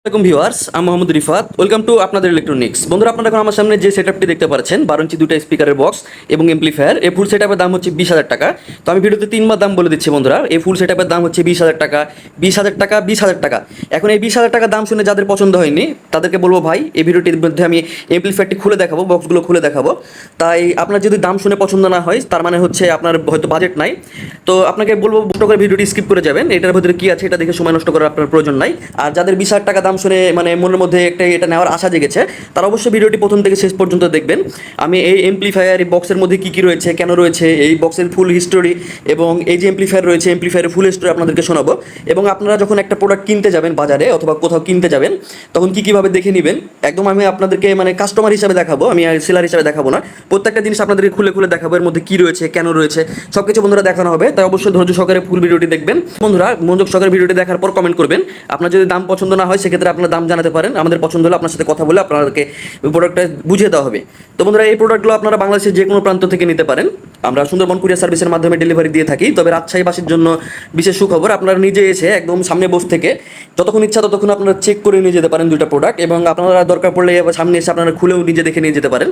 আসসালামাইকুম ভিউয়ার্স, আমি Mohammad Rifat. Welcome to আপনাদের ইলেকট্রনিক্স বন্ধুরা, আপনারা এখন আমার সামনে যে সেটআপটি দেখতে পাচ্ছেন বারো ইঞ্চি দুটো স্পিকারের বক্স এবং এমপ্লিফায়ার এই ফুল সেটআপের দাম হচ্ছে বিশ হাজার টাকা। তো আমি ভিডিওতে তিনবার দাম বলে দিচ্ছি বন্ধুরা, এই ফুল সেটআপের দাম হচ্ছে বিশ হাজার টাকা, বিশ হাজার টাকা, বিশ হাজার টাকা। এখন এই বিশ হাজার টাকা দাম শুনে যাদের পছন্দ হয়নি, তাদেরকে বলব ভাই, এই ভিডিওটির মধ্যে আমি এমপ্লিফায়ারটি খুলে দেখাবো বক্সগুলো খুলে দেখাবো। তাই আপনার যদি দাম শুনে পছন্দ না হয়, তার মানে হচ্ছে আপনার হয়তো বাজেট নাই। তো আপনাকে বলব করে ভিডিওটি স্কিপ করে যাবেন, এটার ভিতরে কি আছে, এটা দেখে সময় নষ্ট করার আপনার প্রয়োজন নাই। আর যাদের বিশ হাজার টাকা দাম শুনে মানে মনের মধ্যে একটা এটা নেওয়ার আশা জেগেছে। তারা অবশ্যই ভিডিওটি প্রথম থেকে শেষ পর্যন্ত দেখবেন। আমি এই এমপ্লিফায়ার এই বক্সের মধ্যে কী কী রয়েছে, কেন রয়েছে, এই বক্সের ফুল হিস্টোরি এবং এই যে এমপ্লিফায়ার রয়েছে এমপ্লিফায়ারের ফুল হিস্টোরি আপনাদেরকে শোনাবো। এবং আপনারা যখন একটা প্রোডাক্ট কিনতে যাবেন বাজারে অথবা কোথাও কিনতে যাবেন, তখন কী কীভাবে দেখে নেবেন, একদম আমি আপনাদেরকে মানে কাস্টমার হিসাবে দেখাবো, আমি সেলার হিসাবে দেখাবো না। প্রত্যেকটা জিনিস আপনাদেরকে খুলে খুলে দেখাবো, এর মধ্যে কী রয়েছে, কেন রয়েছে সব কিছু বন্ধুরা দেখানো হবে। তাই অবশ্যই ধৈর্য সহকারে ফুল ভিডিওটি দেখবেন। বন্ধুরা, মনোযোগ সহকারে ভিডিওটি দেখার পর কমেন্ট করবেন। আপনার যদি দাম পছন্দ না হয়, সেক্ষেত্রে আপনার দাম জানাতে পারেন। আমাদের পছন্দ হলে আপনার সাথে কথা বলে আপনাদেরকে প্রোডাক্টটা বুঝিয়ে দেওয়া হবে। তো বন্ধুরা, এই প্রোডাক্টগুলো আপনারা বাংলাদেশের যে কোনো প্রান্ত থেকে নিতে পারেন। আমরা সুন্দরবন কুরিয়ার সার্ভিসের মাধ্যমে ডেলিভারি দিয়ে থাকি, তবে রাজশাহীবাসীর জন্য বিশেষ সুখবর, আপনারা নিজে এসে একদম সামনে বস থেকে যতক্ষণ ইচ্ছা ততক্ষণ আপনারা চেক করে নিয়ে যেতে পারেন দুইটা প্রোডাক্ট এবং আপনারা দরকার পড়লে সামনে এসে আপনারা খুলেও নিজে দেখে নিয়ে যেতে পারেন।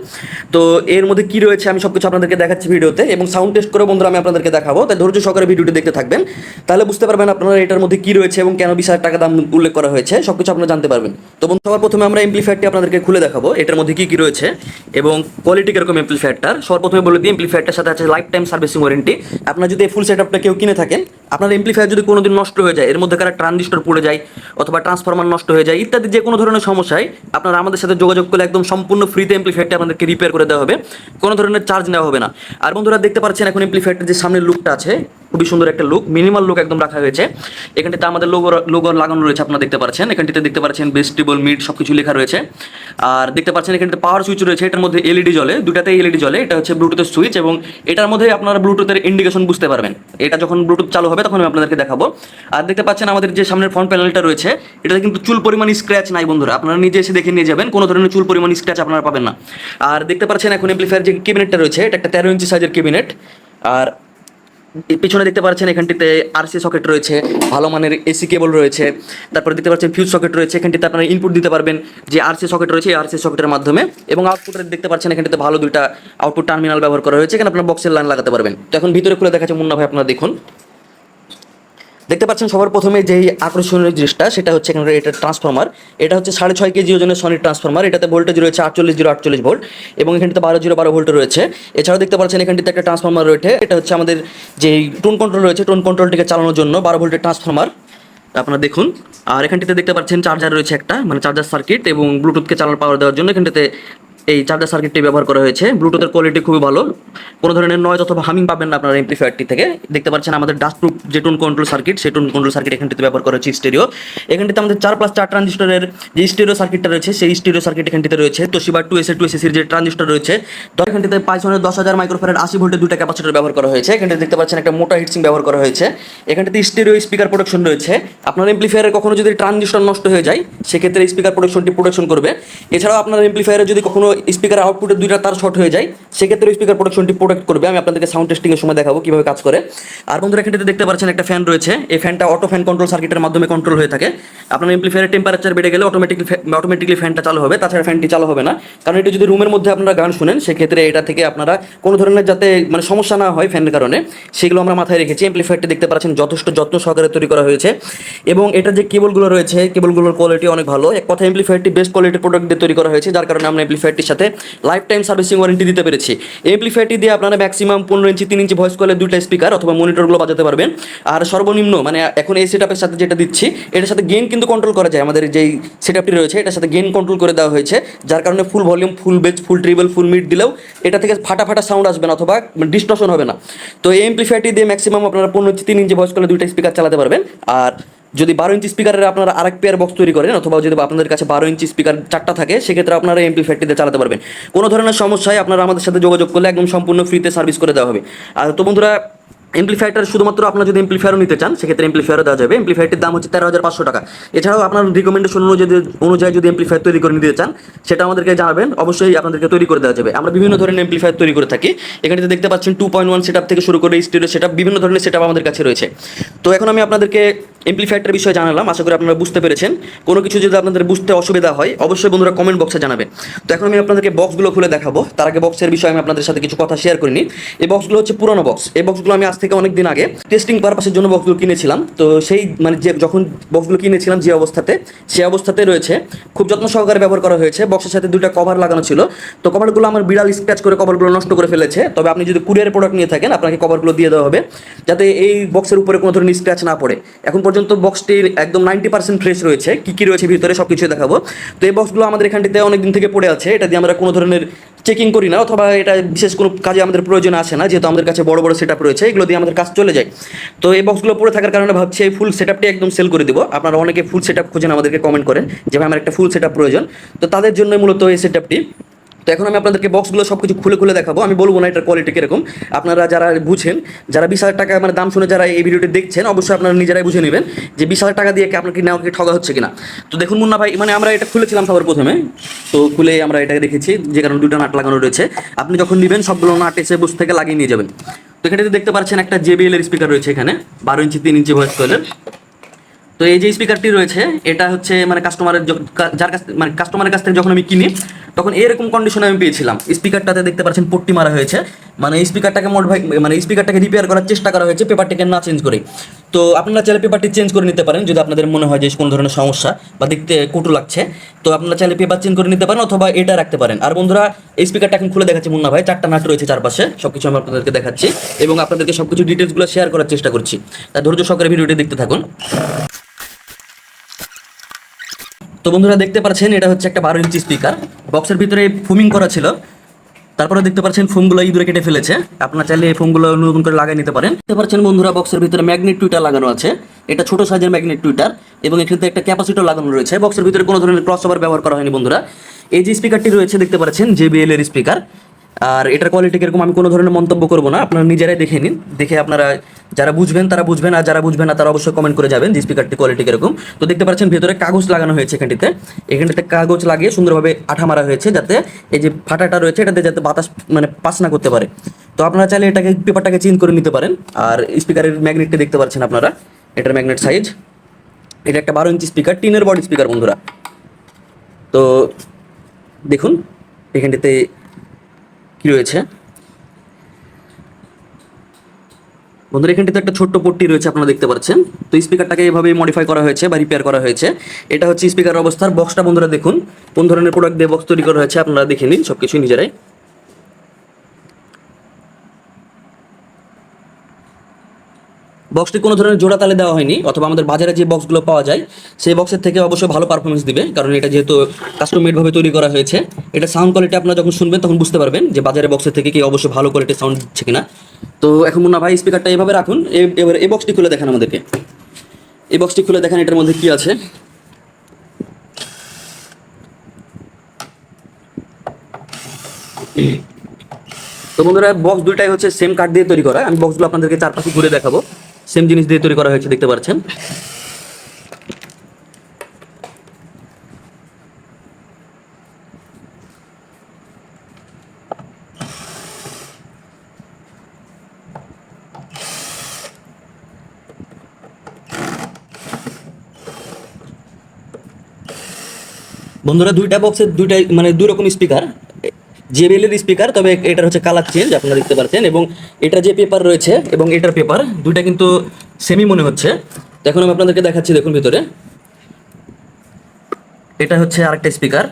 তো এর মধ্যে কী রয়েছে আমি সব কিছু আপনাদেরকে দেখাচ্ছি ভিডিওতে এবং সাউন্ড টেস্ট করে বন্ধুরা আমি আপনাদেরকে দেখাবো, তাই ধৈর্য সহকারে ভিডিওটি দেখতে থাকবেন। তাহলে বুঝতে পারবেন আপনারা এটার মধ্যে কী রয়েছে এবং কেন বিশ টাকা দাম উল্লেখ করা হয়েছে সব কিছু আপনারা জানতে পারবেন। তো বন্ধু, সবার প্রথমে আমরা এমপ্লিফায়ারটি আপনাদেরকে খুলে দেখাবো, এটার মধ্যে কী কী রয়েছে এবং কোয়ালিটি কীরকম এমপ্লিফায়ারটার সবার প্রথমে বলে দিই এমপ্লিফায়ারটার সাথে আছে লাইফ টাইম সার্ভিসিং ওয়ারেন্টি আপনার যদি এই ফুল সেট আপটা কেউ কিনে থাকেন আপনার এমপ্লিফায়ার যদি কোনোদিন নষ্ট হয়ে যায়, এর মধ্যে কারা ট্রানজিস্টর পড়ে যায় অথবা ট্রান্সফরমার নষ্ট হয়ে যায়, ইত্যাদি যে কোনো ধরনের সমস্যায় আপনারা আমাদের সাথে যোগাযোগ করলে একদম সম্পূর্ণ ফ্রিতে এমপ্লিফায়ারটা আপনাদেরকে রিপেয়ার করে দেওয়া হবে। কোনো ধরনের চার্জ নেওয়া হবে না। আর বন্ধুরা, দেখতে পাচ্ছেন এখন এমপ্লিফায়ারটার যে সামনের লুকটা আছে, খুবই সুন্দর একটা লুক মিনিমাল লুক একদম রাখা হয়েছে। এখানটাতে আমাদের লোগো লোগো লাগানো রয়েছে, আপনারা দেখতে পাচ্ছেন। এখানটিতে দেখতে পাচ্ছেন বেস্টেবল মিড সব কিছু লেখা রয়েছে। আর দেখতে পাচ্ছেন এখানটাতে পাওয়ার সুইচ রয়েছে, এটার মধ্যে এলইডি জ্বলে দুটাতে এলইডি জ্বলে, এটা হচ্ছে ব্লুটুথের সুইচ এবং এটার মধ্যে আপনারা ব্লুটুথের ইন্ডিকেশন বুঝতে পারবেন। এটা যখন ব্লুটুথ চালু হবে তখন আমি আপনাদেরকে দেখাবো। আর দেখতে পাচ্ছেন আমাদের যে সামনের ফ্রন্ট প্যানেলটা রয়েছে, এটাতে কিন্তু চুল পরিমাণ স্ক্র্যাচ নাই বন্ধুরা। আপনারা নিজে এসে দেখে নিয়ে যাবেন, কোনো ধরনের চুল পরিমাণ স্ক্র্যাচ আপনারা পাবেন না। আর দেখতে পাচ্ছেন এখন এমপ্লিফায়ার যে কেবিনেটটা রয়েছে, এটা একটা তেরো ইঞ্চি সাইজের কেবিনেট আর পিছনে দেখতে পাচ্ছেন এখানটিতে আরসি সকেট রয়েছে, ভালো মানের এসি কেবল রয়েছে। তারপরে দেখতে পাচ্ছেন ফিউজ সকেট রয়েছে, এখানটিতে আপনারা ইনপুট দিতে পারবেন যে আরসি সকেট রয়েছে আরসি সকেটের মাধ্যমে। এবং আউটপুটের দেখতে পাচ্ছেন এখানটিতে ভালো দুইটা আউটপুট টার্মিনাল ব্যবহার করা হয়েছে, এখানে আপনার বক্সের লাইন লাগাতে পারবেন। তো এখন ভিতরে খুলে দেখাচ্ছে মুন্না ভাই, আপনারা দেখুন। দেখতে পাচ্ছেন সবার প্রথমে যেই আকর্ষণীয় জিনিসটা, সেটা হচ্ছে এখানে এটা ট্রান্সফর্মার এটা হচ্ছে সাড়ে ছয় কেজি ওজনের সনির ট্রান্সফরমার এটাতে ভোল্টেজ রয়েছে আটচল্লিশ জিরো আটচল্লিশ ভোল্ট এবং এখানটিতে বারো জিরো বারো ভোল্ট রয়েছে। এছাড়াও দেখতে পাচ্ছেন এখানটিতে একটা ট্রান্সফর্মার রয়েছে, এটা হচ্ছে আমাদের যেই টোন কন্ট্রোল রয়েছে টোন কন্ট্রোলটিকে চালানোর জন্য বারো ভোল্টের ট্রান্সফর্মার আপনারা দেখুন, আর এখানটিতে দেখতে পাচ্ছেন চার্জার রয়েছে একটা মানে চার্জার সার্কিট এবং ব্লুটুথকে চালানোর পাওয়ার দেওয়ার জন্য এখানটাতে এই চার্জার সার্কিটটি ব্যবহার করা হয়েছে। ব্লুটুথের কোয়ালিটি খুবই ভালো। কোনো ধরনের নয়েজ অথবা হামিং পাবেন না আপনার এমপ্লিফায়ারটি থেকে। দেখতে পাচ্ছেন আমাদের ডাস্ট প্রুফ যে টোন কন্ট্রোল সার্কিট সেই টোন কন্ট্রোল সার্কিট এখানটিতে ব্যবহার করা হয়েছে স্টেরিও এখানটিতে আমাদের চার প্লাস চার ট্রানজিস্টরের যে স্টেরিও সার্কিটটা রয়েছে, সেই স্টেরিও সার্কিট এখানটিতে রয়েছে। তো সিবার টু এসে টু এসির যে ট্রানজিস্টর রয়েছে। তো এখানটিতে পাইছনের দশ হাজার মাইক্রোফারের আশি ভোল্টের দুটা ক্যাপাসিটর ব্যবহার করা হয়েছে। এখানটিতে দেখতে পাচ্ছেন একটা মোটা হিটসিং ব্যবহার করা হয়েছে। এখানটিতে স্টেরিও স্পিকার প্রোডাকশন রয়েছে। আপনার এমপ্লিফায়ারের কখনো যদি ট্রানজিস্টর নষ্ট হয়ে যায়, সেক্ষেত্রে স্পিকার প্রোডাকশনটি প্রোডাকশন করবে। এছাড়াও আপনার এমপ্লিফায়ারে যদি কখনো স্পিকার আউটপুটে দুইটা তার শর্ট হয়ে যায়, সেক্ষেত্রে স্পিকার প্রোডাকশনটি প্রোটেক্ট করবে। আমি আপনাদেরকে সাউন্ড টেস্টিং এর সময় দেখাবো কীভাবে কাজ করে। আর বন্ধুরা এখানে দেখতে পাচ্ছেন একটা ফ্যান রয়েছে। এই ফ্যানটা অটো ফ্যান কন্ট্রোল সার্কিটের মাধ্যমে কন্ট্রোল হয়ে থাকে। আপনার এমপ্লিফায়ারের টেম্পারেচার বেড়ে গেলে অটোমেটিকলি অটোমেটিকলি ফ্যানটা চালু হবে। তাছাড়া ফ্যানটি চালু হবে না। কারণ এটা যদি রুমের মধ্যে আপনারা গান শুনেন, সেক্ষেত্রে এটা থেকে আপনারা কোনো ধরনের যাতে মানে সমস্যা না হয় ফ্যানের কারণে, সেগুলো আমরা মাথায় রেখেছি। এমপ্লিফায়ারটি দেখতে পাচ্ছেন, যথেষ্ট যত্ন সহকারে তৈরি করা হয়েছে। এবং এটা যে কেবলগুলো রয়েছে কেবলগুলোর কোয়ালিটি অনেক ভালো। এক কথা এমপ্লিফায়ারটি বেস্ট কোয়ালিটির প্রোডাক্ট দিয়ে তৈরি করা হয়েছে। যার কারণে আমরা এমপ্লিফায়ারটির সাথে লাইফ টাইম সার্ভিসিং ওয়ারেন্টি দিতে পেরেছি। এমপ্লিফায়ারটি দিয়ে আপনারা ম্যাক্সিমাম পনেরো ইঞ্চি, তিন ইঞ্চি ভয়েস কলে দুইটা স্পিকার অথবা মনিটরগুলো বাজাতে পারবেন। আর সর্বনিম্ন মানে এখন এই সেটআপের সাথে যেটা দিচ্ছি, এটার সাথে গেন কিন্তু কন্ট্রোল করা যায়। আমাদের যেই সেটআপটি রয়েছে, এটার সাথে গেন কন্ট্রোল করে দেওয়া হয়েছে, যার কারণে full volume full bass full treble full mid দিলেও এটা থেকে ফাটা ফাটা সাউন্ড আসবে না অথবা ডিস্টর্শন হবে না। তো এই এমপ্লিফায়ারটি দিয়ে ম্যাক্সিমাম আপনারা পনেরো ইঞ্চি, তিন ইঞ্চি ভয়েস কলে দুইটা স্পিকার চালাতে পারবেন। আর যদি বারো ইঞ্চি স্পিকারের আপনারা আরেক পেয়ার বক্স তৈরি করেন অথবা যদি আপনাদের কাছে বারো ইঞ্চি স্পিকার চারটা থাকে, সেক্ষেত্রে আপনারা এমপি ফ্যাক্টরিতে চালাতে পারবেন। কোনো ধরনের সমস্যায় আপনারা আমাদের সাথে যোগাযোগ করলে একদম সম্পূর্ণ ফ্রিতে সার্ভিস করে দেওয়া হবে। আর তো বন্ধুরা এমপ্লিফায়ারটার শুধুমাত্র আপনারা যদি এমপ্লিফায়ারও নিতে চান, সেক্ষেত্রে এমপ্লিফায়ারও দেওয়া যাবে। এমপ্লিফায়ারটির দাম হচ্ছে তেরো হাজার পাঁচশো টাকা। এছাড়াও আপনার রিকমেন্ডেশন অনুযায়ী অনুযায়ী যদি এমপ্লিফায়ার তৈরি করে নিতে চান, সেটা আমাদেরকে জানাবেন। অবশ্যই আপনাদেরকে তৈরি করে দেওয়া যাবে। আমরা বিভিন্ন ধরনের এমপ্লিফায়ার তৈরি করে থাকি। এখানে দেখতে পাচ্ছেন টু পয়েন্ট ওয়ান সেট থেকে শুরু করে স্টুডিও সেট বিভিন্ন ধরনের সেট আমাদের কাছে রয়েছে। তো এখন আমি আপনাদেরকে এমপ্লিফায়ারটার বিষয়ে জানালাম, আশা করি আপনারা বুঝতে পেরেছেন। কোনো কিছু যদি আপনাদের বুঝতে অসুবিধা হয়, অবশ্যই বন্ধুরা কমেন্ট বক্সে জানাবে। তো এখন আমি আপনাদেরকে বক্সগুলো খুলে দেখাবো। তার আগে বক্সের বিষয়ে আমি আপনাদের সাথে কিছু কথা শেয়ার করিনি। এই বক্সগুলো হচ্ছে পুরোনো বক্স এই বক্সগুলো আমি আজ থেকে অনেক দিন আগে টেস্টিং পারপাসের জন্য বক্সগুলো কিনেছিলাম। তো সেই মানে যে যখন বক্সগুলো কিনেছিলাম যে অবস্থাতে, সেই অবস্থাতে রয়েছে। খুব যত্ন সহকারে ব্যবহার করা হয়েছে। বক্সের সাথে দুইটা কভার লাগানো ছিল। তো কভারগুলো আমার বিড়াল স্ক্র্যাচ করে কভারগুলো নষ্ট করে ফেলেছে। তবে আপনি যদি কুরিয়ার প্রোডাক্ট নিয়ে থাকেন, আপনাকে কভারগুলো দিয়ে দেওয়া হবে। যাতে এই বক্সের উপরে কোনো ধরনের স্ক্র্যাচ না পড়ে। এখন পর্যন্ত বক্সটি একদম নাইনটি পার্সেন্ট ফ্রেশ রয়েছে। কী কী রয়েছে ভিতরে সব কিছু দেখাবো। তো এই বক্সগুলো আমাদের এখানটিতে অনেক দিন থেকে পড়ে আছে। এটা দিয়ে আমরা কোনো ধরনের চেকিং করি না অথবা এটা বিশেষ কোনো কাজে আমাদের প্রয়োজন আসে না, যেহেতু আমাদের কাছে বড় বড় সেট রয়েছে, এগুলো দিয়ে আমাদের কাজ চলে যায়। তো এই বক্সগুলো পড়ে থাকার কারণে ভাবছি এই ফুল সেটআপটি একদম সেল করে দিব। আপনারা অনেকে ফুল সেটআপ খোঁজেন, আমাদেরকে কমেন্ট করেন যে, ভাই, আমার একটা ফুল সেটআপ প্রয়োজন। তো তাদের জন্য মূলত এই সেটআপটি তো এখন আমি আপনাদেরকে বক্সগুলো সব কিছু খুলে খুলে দেখাবো। আমি বলব না এটার কোয়ালিটি কীরকম। আপনারা যারা বুঝেন, যারা বিশ হাজার টাকা মানে দাম শুনে যারা এই ভিডিওটি দেখছেন, অবশ্যই আপনারা নিজেরাই বুঝে নেবেন যে বিশ হাজার টাকা দিয়ে আপনার কি নেওয়া কি ঠগা হচ্ছে কিনা। তো দেখুন মুন্না ভাই মানে আমরা এটা খুলেছিলাম সবার প্রথমে। তো খুলে আমরা এটা দেখেছি, যে কারণে দুটো নাট লাগানো রয়েছে। আপনি যখন নেবেন, সবগুলো নাট এসে বুঝ থেকে লাগিয়ে নিয়ে যাবেন। তো এখানে দেখতে পাচ্ছেন একটা জেবিএল এর স্পিকার রয়েছে এখানে, বারো ইঞ্চি, তিন ইঞ্চি ভয়েস কয়েলের তো এই যে স্পিকারটি রয়েছে, এটা হচ্ছে মানে কাস্টমারের যার কাছ মানে কাস্টমারের কাছ থেকে যখন আমি কিনি তখন এরকম কন্ডিশনে আমি পেয়েছিলাম। স্পিকারটাতে দেখতে পাচ্ছেন পট্টি মারা হয়েছে। মানে স্পিকারটাকে মোটভাই মানে স্পিকারটাকে রিপেয়ার করার চেষ্টা করা হয়েছে পেপারটিকে না চেঞ্জ করে তো আপনারা চাইলে পেপারটি চেঞ্জ করে নিতে পারেন, যদি আপনাদের মনে হয় যে কোনো ধরনের সমস্যা বা দেখতে কটু লাগছে। তো আপনারা চাইলে পেপার চেঞ্জ করে নিতে পারেন অথবা এটা রাখতে পারেন। আর বন্ধুরা, এই স্পিকারটা এখন খুলে দেখাচ্ছি মুন্না ভাই। চারটা নাট রয়েছে চারপাশে সব কিছু আমি আপনাদেরকে দেখাচ্ছি এবং আপনাদেরকে সবকিছু ডিটেলসগুলো শেয়ার করার চেষ্টা করছি। তাই ধৈর্য সহকারে ভিডিওটি দেখতে থাকুন। তো বন্ধুরা দেখতে পাচ্ছেন, এটা হচ্ছে একটা বারো ইঞ্চি স্পিকার বক্সের ভিতরে ফুমিং করা ছিল। তারপরে দেখতে পাচ্ছেন ফোমগুলো ইঁদুরে কেটে ফেলেছে। আপনার চাইলে এই ফোমগুলো নতুন করে লাগিয়ে নিতে পারেন। দেখতে পাচ্ছেন বন্ধুরা বক্সের ভিতরে ম্যাগনেট টুইটার লাগানো আছে। এটা ছোট সাইজের ম্যাগনেট টুইটার এবং এখানে একটা ক্যাপাসিটর লাগানো রয়েছে। বক্সের ভিতরে কোনো ধরনের ক্রস ওভার ব্যবহার করা হয়নি বন্ধুরা। এই যে স্পিকারটি রয়েছে, দেখতে পাচ্ছেন জেবিএল এর স্পিকার আর এটার কোয়ালিটি কীরকম আমি কোনো ধরনের মন্তব্য করব না, আপনারা নিজেরাই দেখে নিন, দেখে আপনারা যারা বুঝবেন তারা বুঝবেন, আর যারা বুঝবেন না তারা অবশ্যই কমেন্ট করে যাবেন যে স্পিকারটি কোয়ালিটি কীরকম। তো দেখতে পাচ্ছেন ভেতরে কাগজ লাগানো হয়েছে এখানটিতে। এখানটিতে কাগজ লাগিয়ে সুন্দরভাবে আঠা মারা হয়েছে যাতে এই যে ফাটাটা রয়েছে এটাতে যাতে বাতাস মানে পাস না করতে পারে। তো আপনারা চাইলে এটাকে পেপারটাকে চেঞ্জ করে নিতে পারেন। আর স্পিকারের ম্যাগনেটটি দেখতে পাচ্ছেন আপনারা, এটার ম্যাগনেট সাইজ এটা একটা বারো ইঞ্চি স্পিকার টিনের বডি স্পিকার বন্ধুরা। তো দেখুন, এখানটিতে কি রয়েছে? বন্ধুরা, এখানটিতে একটা ছোট্ট পট্টি রয়েছে, আপনারা দেখতে পাচ্ছেন। তো স্পিকারটাকে এভাবে মডিফাই করা হয়েছে বা রিপেয়ার করা হয়েছে। এটা হচ্ছে স্পিকার অবস্থার বক্সটা বন্ধুরা দেখুন। কোন ধরনের প্রোডাক্ট দিয়ে বক্স তৈরি করা হয়েছে, আপনারা দেখে নিন সব কিছু নিজেরাই। বক্সটি কোনো ধরনের জোড়া তালে দেওয়া হয়নি, অথবা আমাদের বাজারে যে বক্সগুলো পাওয়া যায়, সেই বক্সের থেকে অবশ্যই ভালো পারফরমেন্স দিবে, কারণ এটা যেহেতু কাস্টম মেডভাবে তৈরি করা হয়েছে। এটা সাউন্ড কোয়ালিটি আপনারা যখন শুনবেন, তখন বুঝতে পারবেন যে বাজারে বক্সের থেকে কি অবশ্যই ভালো কোয়ালিটির সাউন্ড দিচ্ছে কিনা। তো এখন মুন্না ভাই স্পিকারটা এভাবে রাখুন। এবার এই বক্সটি খুলে দেখান আমাদেরকে। এই বক্সটি খুলে দেখান, এটার মধ্যে কি আছে। তো বন্ধুরা বক্স দুইটাই হচ্ছে সেম কাঠ দিয়ে তৈরি করা। আমি বক্সগুলো আপনাদেরকে চারপাশে ঘুরে দেখাবো। সেম জিনিস দিয়ে তৈরি করা হয়েছে, দেখতে পাচ্ছেন। বন্ধুরা, দুইটা বক্সের দুইটাই মানে দুই রকম স্পিকার জেবিএল এর স্পিকার তবে এটার হচ্ছে কালার চেঞ্জ আপনারা দেখতে পাচ্ছেন এবং এটা যে পেপার রয়েছে, এবং এটার পেপার দুইটা কিন্তু সেমি মনে হচ্ছে। তো এখন আমি আপনাদেরকে দেখাচ্ছি, দেখুন ভিতরে। এটা হচ্ছে আরেকটা স্পিকার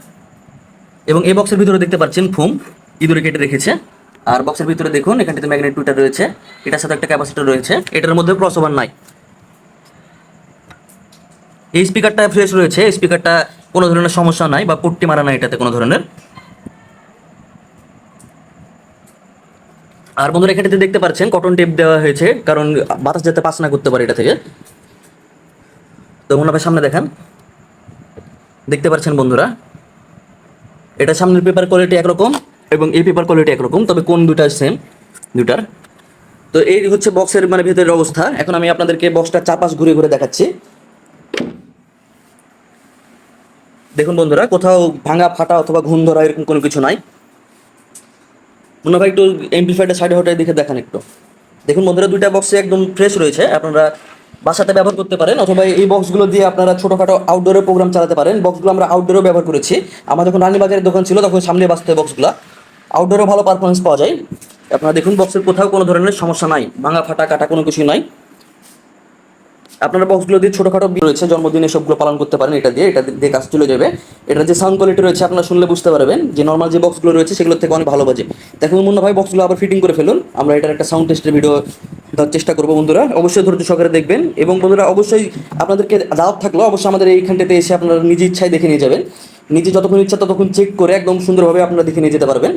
এবং এই বক্সের ভিতরে দেখতে পাচ্ছেন ফোম ইঁদুরে কেটে রেখেছে। আর বক্সের ভিতরে দেখুন, এখানটিতে ম্যাগনেট টুইটার রয়েছে। এটার সাথে একটা ক্যাপাসিটর রয়েছে। এটার মধ্যে ক্রসওভার নাই। এই স্পিকারটা ফ্রেশ রয়েছে স্পিকারটা কোনো ধরনের সমস্যা নাই, বা পট্টি মারা নাই এটাতে কোনো ধরনের। আর বন্ধুরা, এখানে দেখতে পাচ্ছেন কটন টেপ দেওয়া হয়েছে, কারণ বাতাস যাতে পাস না করতে পারে এটা থেকে। তো মনে হয় সামনে দেখান। দেখতে পাচ্ছেন বন্ধুরা, এটা সামনের পেপার কোয়ালিটি একরকম এবং এই পেপার কোয়ালিটি একরকম, তবে কোন দুটা সেম দুটার তো এই হচ্ছে বক্সের মানে ভেতরের অবস্থা। এখন আমি আপনাদেরকে বক্সটা চারপাশ ঘুরে ঘুরে দেখাচ্ছি। দেখুন বন্ধুরা, কোথাও ভাঙা ফাটা অথবা ঘুম ধরা এরকম কোনো কিছু নাই। মনে হয় একটু এমপ্লিফাইডের সাইডে হটে দেখে দেখান একটু। দেখুন বন্ধুরা, দুইটা বক্সে একদম ফ্রেশ রয়েছে। আপনারা বাসাতে ব্যবহার করতে পারেন, অথবা এই বক্সগুলো দিয়ে আপনারা ছোটোখাটো আউটডোরে প্রোগ্রাম চালাতে পারেন। বক্সগুলো আমরা আউটডোরেও ব্যবহার করেছি। আমার যখন রানীবাজারের দোকান ছিল, তখন সামনে বাসতে বক্সগুলো আউটডোরেও ভালো পারফরমেন্স পাওয়া যায়। আপনারা দেখুন বক্সের কোথাও কোনো ধরনের সমস্যা নাই। ভাঙা ফাটা কাটা কোনো কিছু নাই। আপনারা বক্সগুলো দিয়ে ছোটোখাটো রয়েছে, জন্মদিনে সবগুলো পালন করতে পারেন, এটা দিয়ে এটা দিয়ে কাজ চলে যাবে। এটা যে সাউন্ড কোয়ালিটি রয়েছে, আপনারা শুনলে বুঝতে পারবেন যে নর্মাল যে বক্সগুলো রয়েছে, সেগুলোর থেকে অনেক ভালো বাজে। দেখুন, মুন্না ভাই বক্সগুলো আবার ফিটিং করে ফেলুন। আমরা এটার একটা সাউন্ড টেস্টের ভিডিও দেওয়ার চেষ্টা করব, বন্ধুরা। অবশ্যই ধৈর্য সহকারে দেখবেন। এবং বন্ধুরা, অবশ্যই আপনাদেরকে দাওয়াত থাকল অবশ্যই আমাদের এইখানটাতে এসে আপনারা নিজে ইচ্ছায় দেখে নিয়ে যাবেন। নিজে যতক্ষণ ইচ্ছা, ততক্ষণ চেক করে একদম সুন্দরভাবে আপনারা দেখে নিয়ে যেতে পারবেন।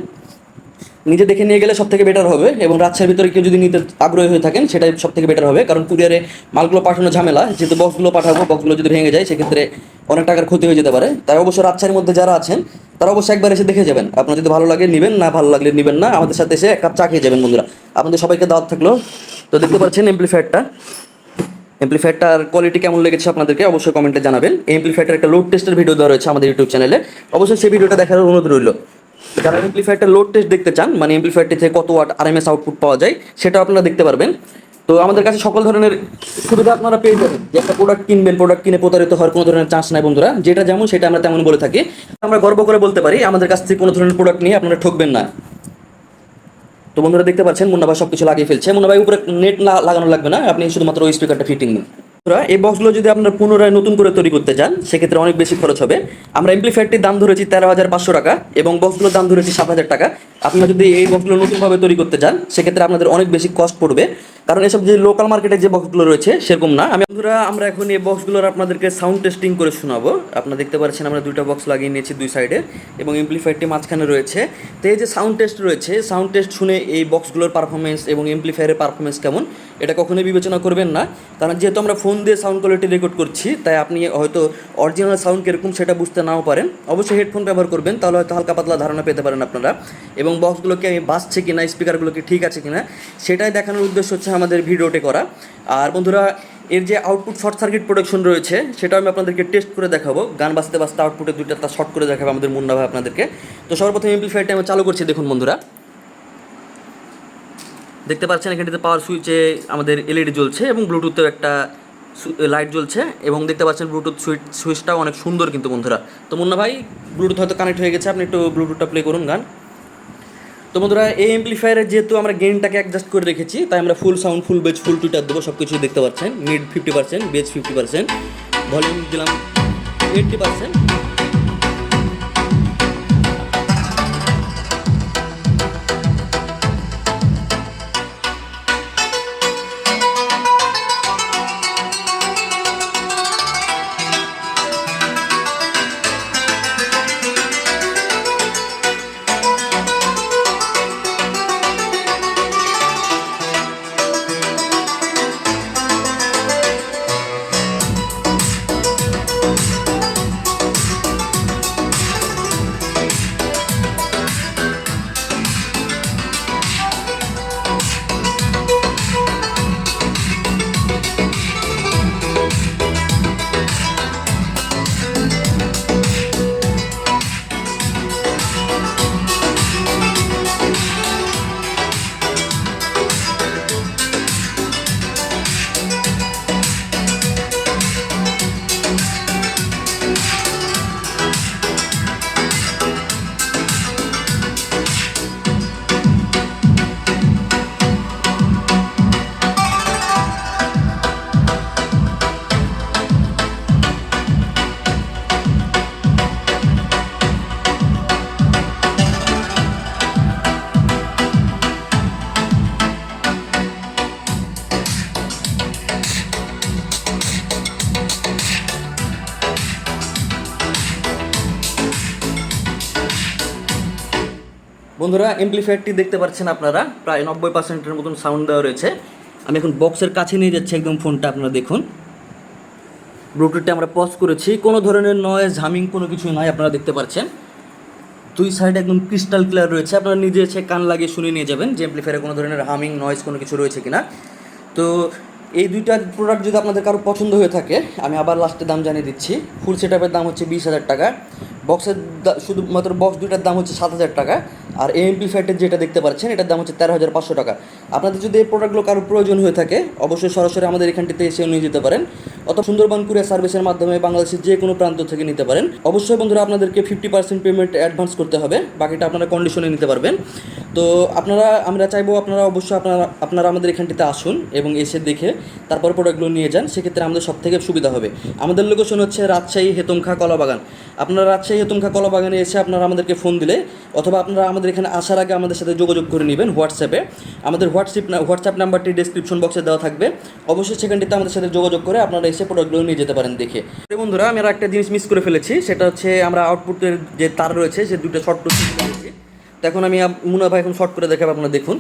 নিজে দেখে নিয়ে গেলে সব থেকে বেটার হবে এবং রাজশাহীর ভিতরে কেউ যদি নিতে আগ্রহী হয়ে থাকেন, সেটাই সব থেকে বেটার হবে। কারণ কুরিয়ারে মালগুলো পাঠানো ঝামেলা, যেহেতু বক্সগুলো পাঠাবো বক্সগুলো যদি ভেঙে যায়, সেক্ষেত্রে অনেক টাকার ক্ষতি হয়ে যেতে পারে। তাই অবশ্যই রাজশাহীর মধ্যে যারা আছেন, তারা অবশ্যই একবার এসে দেখে যাবেন। আপনার যদি ভালো লাগে, নেবেন, না ভালো লাগলে নেবেন না, আমাদের সাথে এসে এক কাপ চা খেয়ে যাবেন বন্ধুরা। আপনাদের সবাইকে দাওয়াত থাকল। তো দেখতে পাচ্ছেন এমপ্লিফায়ারটা এমপ্লিফায়ারটার কোয়ালিটি কেমন লেগেছে আপনাদেরকে অবশ্যই কমেন্টে জানাবেন। এমপ্লিফায়ারটার একটা লোড টেস্টের ভিডিও দেওয়া রয়েছে আমাদের ইউটিউব চ্যানেলে অবশ্যই সেই ভিডিওটা দেখার অনুরোধ রইল। যারা এমপ্লিফায়ারটা লোড টেস্ট দেখতে চান মানে এমপ্লিফায়ারটি থেকে কত ওয়াট আরএমএস আউটপুট পাওয়া যায় সেটা আপনারা দেখতে পারবেন। তো আমাদের কাছে সকল ধরনের সুবিধা আপনারা পেয়ে যাবেন। যে একটা প্রোডাক্ট কিনবেন প্রোডাক্ট কিনে প্রতারিত হওয়ার কোনো ধরনের চান্স নাই বন্ধুরা। যেটা যেমন সেটা আমরা তেমন বলে থাকি। আমরা গর্ব করে বলতে পারি, আমাদের কাছ থেকে কোনো ধরনের প্রোডাক্ট নিয়ে আপনারা ঠকবেন না। তো বন্ধুরা দেখতে পাচ্ছেন, মুন্না ভাই সব কিছু লাগিয়ে ফেলছে। মুন্না ভাই, উপরে নেট না লাগানো লাগবে না। আপনি শুধুমাত্র ওই স্পিকারটা ফিটিং নিন। এই বক্সগুলো যদি আপনার পুনরায় নতুন করে তৈরি করতে চান, সেক্ষেত্রে অনেক বেশি খরচ হবে। আমরা এমপ্লিফায়ারটির দাম ধরেছি তেরো হাজার পাঁচশো টাকা এবং বক্সগুলোর দাম ধরেছি সাত হাজার টাকা। আপনারা যদি এই বক্সগুলো নতুনভাবে তৈরি করতে চান সেক্ষেত্রে আপনাদের অনেক বেশি কস্ট পড়বে। কারণ এসব যে লোকাল মার্কেটে যে বক্সগুলো রয়েছে, সেরকম না। আমি বন্ধুরা, আমরা এখন এই বক্সগুলোর আপনাদেরকে সাউন্ড টেস্টিং করে শোনাবো। আপনারা দেখতে পাচ্ছেন, আমরা দুইটা বক্স লাগিয়ে নিয়েছি দুই সাইডে এবং এমপ্লিফায়ারটি মাঝখানে রয়েছে। তো এই যে সাউন্ড টেস্ট রয়েছে সাউন্ড টেস্ট শুনে এই বক্সগুলোর পারফরমেন্স এবং এমপ্লিফায়ারের পারফরমেন্স কেমন, এটা কখনোই বিবেচনা করবেন না। কারণ যেহেতু আমরা ফোন দিয়ে সাউন্ড কোয়ালিটি রেকর্ড করছি, তাই আপনি হয়তো অরিজিনাল সাউন্ড কীরকম সেটা বুঝতে নাও পারেন। অবশ্যই হেডফোন ব্যবহার করবেন, তাহলে হয়তো হালকা পাতলা ধারণা পেতে পারেন আপনারা। এবং বক্সগুলোকে আমি বাজছে কিনা স্পিকারগুলোকে ঠিক আছে কিনা, সেটাই দেখানোর উদ্দেশ্য হচ্ছে আমাদের ভিডিওটি করা। আর বন্ধুরা, এর যে আউটপুট শর্ট সার্কিট প্রোডাকশন রয়েছে সেটা আমি আপনাদেরকে টেস্ট করে দেখাবো। গান বাজতে বাজতে আউটপুটে দুইটা তা শর্ট করে দেখাবো আমাদের মুন্না ভাই আপনাদেরকে। তো সর্বপ্রথম এমপ্লিফায়ারটা আমি চালু করছি, দেখুন বন্ধুরা। দেখতে পাচ্ছেন এখানটিতে পাওয়ার সুইচে আমাদের এলইডি জ্বলছে এবং ব্লুটুথেও একটা লাইট জ্বলছে এবং দেখতে পাচ্ছেন ব্লুটুথ সুইচ সুইচটাও অনেক সুন্দর কিন্তু বন্ধুরা। তো মুন্না ভাই ব্লুটুথ হয়তো কানেক্ট হয়ে গেছে, আপনি একটু ব্লুটুথটা প্লে করুন গান। তো বন্ধুরা, এই এমপ্লিফায়ারে যেহেতু আমরা গেইনটাকে অ্যাডজাস্ট করে রেখেছি, তাই আমরা full sound full bass full tweeter দেবো সব কিছু দেখতে পাচ্ছেন। Mid fifty percent bass fifty percent volume দিলাম এইটটি পার্সেন্ট বন্ধুরা এমপ্লিফায়ারটি দেখতে পাচ্ছেন আপনারা। প্রায় নব্বই পার্সেন্টের মতন সাউন্ড দেওয়া রয়েছে। আমি এখন বক্সের কাছে নিয়ে যাচ্ছি একদম ফোনটা আপনারা দেখুন। ব্লুটুথটা আমরা পজ করেছি। কোনো ধরনের নয়েজ হামিং কোনো কিছু নাই, আপনারা দেখতে পাচ্ছেন। দুই সাইড একদম ক্রিস্টাল ক্লিয়ার রয়েছে। আপনারা নিজে এসে কান লাগিয়ে শুনে নিয়ে যাবেন যে এমপ্লিফায়ারে কোনো ধরনের হামিং নয়েজ কোনো কিছু রয়েছে কিনা। তো এই দুইটা প্রোডাক্ট যদি আপনাদের কারও পছন্দ হয়ে থাকে, আমি আবার লাস্টে দাম জানিয়ে দিচ্ছি। ফুল সেটআপের দাম হচ্ছে বিশ হাজার টাকা। বক্সের শুধুমাত্র বক্স দুইটার দাম হচ্ছে সাত হাজার টাকা। আর এই এমপ্লিফায়ারটা যেটা দেখতে পাচ্ছেন, এটার দাম হচ্ছে তেরো হাজার পাঁচশো টাকা। আপনাদের যদি এই প্রোডাক্টগুলো কারোর প্রয়োজন হয়ে থাকে, অবশ্যই সরাসরি আমাদের এখানটিতে এসেও নিয়ে যেতে পারেন। অথবা সুন্দরবন কুরিয়ার সার্ভিসের মাধ্যমে বাংলাদেশের যে কোনো প্রান্ত থেকে নিতে পারেন। অবশ্যই বন্ধুরা আপনাদেরকে ফিফটি পার্সেন্ট পেমেন্ট অ্যাডভান্স করতে হবে। বাকিটা আপনারা কন্ডিশনে নিতে পারবেন। তো আপনারা, আমরা চাইব আপনারা অবশ্যই আপনারা আপনারা আমাদের এখানটিতে আসুন এবং এসে দেখে তারপর প্রোডাক্টগুলো নিয়ে যান। সেক্ষেত্রে আমাদের সব থেকে সুবিধা হবে। আমাদের লোকেশন হচ্ছে রাজশাহী হেতমখা কলাবাগান। আপনারা রাজশাহী হেতমখা কলাবাগানে এসে আপনারা আমাদেরকে ফোন দিলে অথবা আপনারা আমাদের এখানে আসার আগে আমাদের সাথে যোগাযোগ করে নেবেন হোয়াটসঅ্যাপে আমাদের হোয়াটসঅ্যাপ হোয়াটসঅ্যাপ নাম্বারটি ডিসক্রিপশন বক্সে দেওয়া থাকবে। অবশ্যই সেখানটিতে আমাদের সাথে যোগাযোগ করে আপনারা এসে প্রোডাক্টগুলো নিয়ে যেতে পারেন দেখে। বন্ধুরা, আমি আর একটা জিনিস মিস করে ফেলেছি, সেটা হচ্ছে আমরা আউটপুটের যে তার রয়েছে, সে দুটো শর্ট তো এখন আমি মুনা ভাই এখন শর্ট করে দেখাবো, আপনারা দেখুন।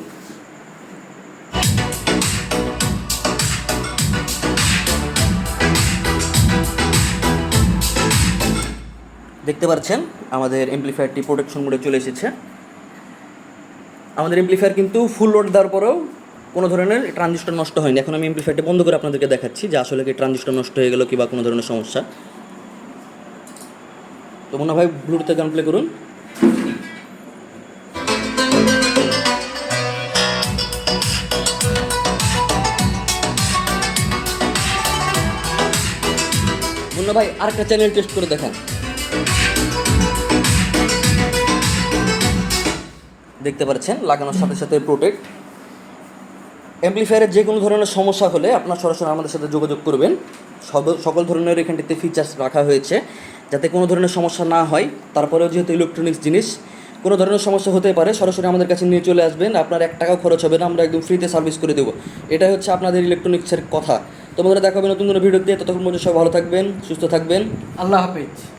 দেখতে পাচ্ছেন, আমাদের এমপ্লিফায়ারটি প্রোটেকশন মোডে চলে এসেছে। আমাদের এমপ্লিফায়ার কিন্তু ফুল লোড দেওয়ার পরেও কোনো ধরনের ট্রানজিস্টর নষ্ট হয়নি। এখন আমি এমপ্লিফায়ারটি বন্ধ করে আপনাদেরকে দেখাচ্ছি যে আসলে কি ট্রানজিস্টর নষ্ট হয়ে গেল কিংবা কোনো ধরনের সমস্যা। তো মনে হয় ব্লুটুথে গান প্লে করুন। মুন্না ভাই, আরেকটা চ্যানেল টেস্ট করে দেখান। দেখতে পাচ্ছেন, লাগানোর সাথে সাথে প্রোটেক্ট অ্যাম্পলিফায়ারের যে কোনো ধরনের সমস্যা হলে আপনার সরাসরি আমাদের সাথে যোগাযোগ করবেন। সব- সকল ধরনের এখানটিতে ফিচার্স রাখা হয়েছে, যাতে কোনো ধরনের সমস্যা না হয়। তারপরেও যেহেতু ইলেকট্রনিক্স জিনিস, কোনো ধরনের সমস্যা হতে পারে, সরাসরি আমাদের কাছে নিয়ে চলে আসবেন। আপনার এক টাকাও খরচ হবে না, আমরা একদম ফ্রিতে সার্ভিস করে দেবো। এটাই হচ্ছে আপনাদের ইলেকট্রনিক্সের কথা। তোমাদের দেখা হবে নতুন কোনো ভিডিও দিয়ে ততক্ষণ পর্যন্ত সব ভালো থাকবেন, সুস্থ থাকবেন। আল্লাহ হাফিজ।